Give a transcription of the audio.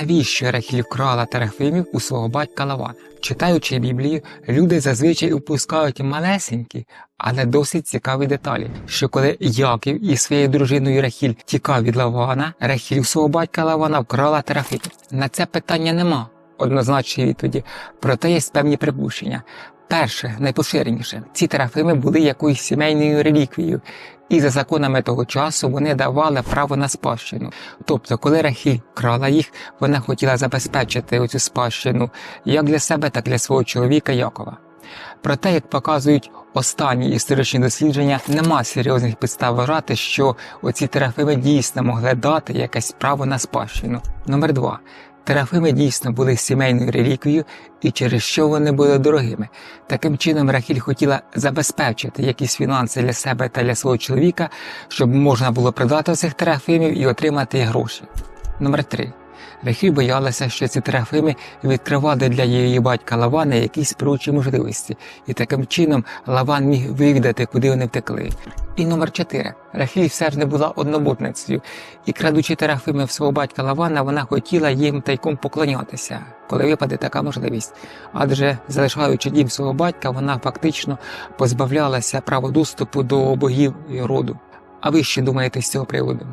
Навіщо Рахіль вкрала Терафимів у свого батька Лавана? Читаючи Біблію, люди зазвичай упускають малесенькі, але досить цікаві деталі, що коли Яків із своєю дружиною Рахіль тікав від Лавана, Рахіль у свого батька Лавана вкрала Терафимів. На це питання нема однозначної відповіді, проте є певні припущення. Перше, найпоширеніше, ці терафими були якоюсь сімейною реліквією, і за законами того часу вони давали право на спадщину. Тобто, коли Рахіль крала їх, вона хотіла забезпечити оцю спадщину як для себе, так і для свого чоловіка Якова. Проте, як показують останні історичні дослідження, нема серйозних підстав вважати, що оці терафими дійсно могли дати якесь право на спадщину. Номер два. Терафими дійсно були сімейною реліквією і через що вони були дорогими. Таким чином Рахіль хотіла забезпечити якісь фінанси для себе та для свого чоловіка, щоб можна було продати цих терафимів і отримати гроші. Номер 3. Рахіль боялася, що ці терафими відкривали для її батька Лавана якісь прочі можливості, і таким чином Лаван міг вивідати, куди вони втекли. І номер 4. Рахіль все ж не була одноботницею, і крадучи терафими в свого батька Лавана, вона хотіла їм тайком поклонятися, коли випаде така можливість. Адже залишаючи дім свого батька, вона фактично позбавлялася права доступу до богів і роду. А ви що думаєте з цього приводу?